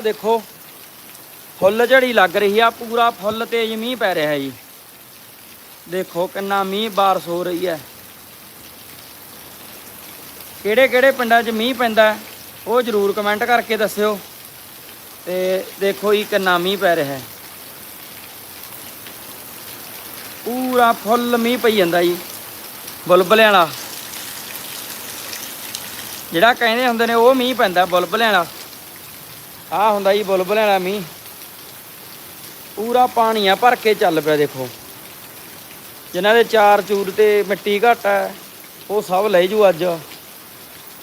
ਦੇਖੋ, ਫੁੱਲ ਝੜੀ ਲੱਗ ਰਹੀ ਆ, ਪੂਰਾ ਫੁੱਲ ਤੇਜ਼ ਮੀਂਹ ਪੈ ਰਿਹਾ ਜੀ। ਦੇਖੋ ਕਿੰਨਾ ਮੀਂਹ ਬਾਰਸ਼ ਹੋ ਰਹੀ ਹੈ। ਕਿਹੜੇ ਕਿਹੜੇ ਪਿੰਡਾਂ 'ਚ ਮੀਂਹ ਪੈਂਦਾ ਉਹ ਜਰੂਰ ਕਮੈਂਟ ਕਰਕੇ ਦੱਸਿਓ। ਤੇ ਦੇਖੋ ਜੀ ਕਿੰਨਾ ਮੀਂਹ ਪੈ ਰਿਹਾ ਹੈ। ਪੂਰਾ ਫੁੱਲ ਮੀਂਹ ਪਈ ਜਾਂਦਾ ਜੀ ਬੁਲਬੁਲਿਆਂ ਵਾਲਾ। ਜਿਹੜਾ ਕਹਿੰਦੇ ਹੁੰਦੇ ਨੇ, ਉਹ ਮੀਂਹ ਪੈਂਦਾ ਬੁਲਬੁਲਿਆਂ ਵਾਲਾ। ਆ ਹੁੰਦਾ ਜੀ ਬੁਲਬੁਲਿਆਂ ਵਾਲਾ ਮੀਂਹ। ਪੂਰਾ ਪਾਣੀ ਆ, ਭਰ ਕੇ ਚੱਲ ਪਿਆ ਦੇਖੋ। ਜਿਨ੍ਹਾਂ ਦੇ ਚਾਰ ਚੂਰ ਤੇ ਮਿੱਟੀ ਘੱਟ ਹੈ ਉਹ ਸਭ ਲੈ ਜੂ ਅੱਜ।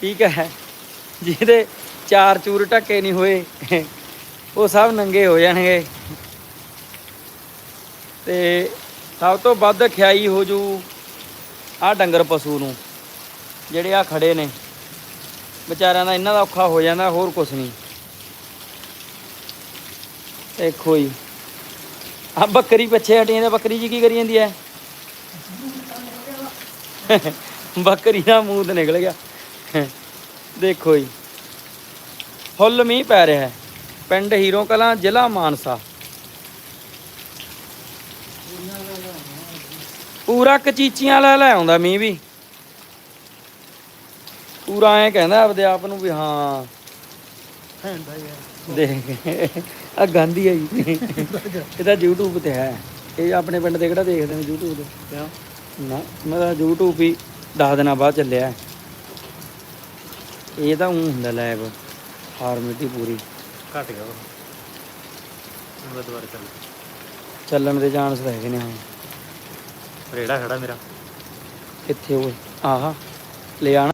ਠੀਕ ਹੈ। ਜਿਹਦੇ ਚਾਰ ਚੂਰ ਢੱਕੇ ਨਹੀਂ ਹੋਏ, ਉਹ ਸਭ ਨੰਗੇ ਹੋ ਜਾਣਗੇ। ਤੇ ਸਭ ਤੋਂ ਵੱਧ ਖਿਆਈ ਹੋ ਜੂ ਆ ਡੰਗਰ ਪਸ਼ੂ ਨੂੰ, ਜਿਹੜੇ ਆ ਖੜੇ ਨੇ। ਵਿਚਾਰਿਆਂ ਦਾ ਇਹਨਾਂ ਦਾ ਔਖਾ ਹੋ ਜਾਂਦਾ, ਹੋਰ ਕੁਝ ਨਹੀਂ। ਦੇਖੋ ਜੀ। ਆ ਬੱਕਰੀ ਪਿੱਛੇ ਹਟੀ ਜਾਂਦੀ ਬੱਕਰੀ ਜੀ ਕੀ ਕਰੀ ਜਾਂਦੀ ਹੈ ਬੱਕਰੀ ਦਾ ਮੂੰਹ ਤੇ ਨਿਕਲ ਗਿਆ। ਦੇਖੋ ਜੀ। ਫੁੱਲ ਮੀਂਹ ਪੈ ਰਿਹਾ ਹੈ। ਪਿੰਡ ਹੀਰੋ ਕਲਾਂ ਜ਼ਿਲ੍ਹਾ ਮਾਨਸਾ। ਪੂਰਾ ਕਚੀਚੀਆਂ ਲੈ ਲੈ ਆਉਂਦਾ ਮੀਂਹ ਵੀ। ਪੂਰਾ ਐ ਕਹਿੰਦਾ ਆਪਦੇ ਆਪ ਨੂੰ ਵੀ ਹਾਂ। ਦੇਖ। ਆ ਗਾਂਧੀ ਹੈ ਜੀ। ਇਹ ਤਾਂ YouTube ਤੇ ਹੈ। ਇਹ ਆਪਣੇ ਪਿੰਡ ਦੇ ਕਿਹੜਾ ਦੇਖਦੇ ਨੇ YouTube ਤੇ? ਨਾ ਮੈਂ ਤਾਂ YouTube ਹੀ 10 ਦਿਨਾਂ ਬਾਅਦ ਚੱਲਿਆ। ਇਹ ਤਾਂ ਉਹ ਹੁੰਦਾ ਲੈਬ ਫਾਰਮੈਲਿਟੀ ਪੂਰੀ। ਘਟ ਗਿਆ ਉਹ। ਦੁਬਾਰਾ ਚੱਲ। ਚੱਲਣ ਦੇ ਚਾਂਸ ਹੈਗੇ ਨੇ ਹੁਣ। ਰੇੜਾ ਖੜਾ ਮੇਰਾ। ਕਿੱਥੇ ਉਹ? ਆਹਾ ਲੈ ਆਣਾ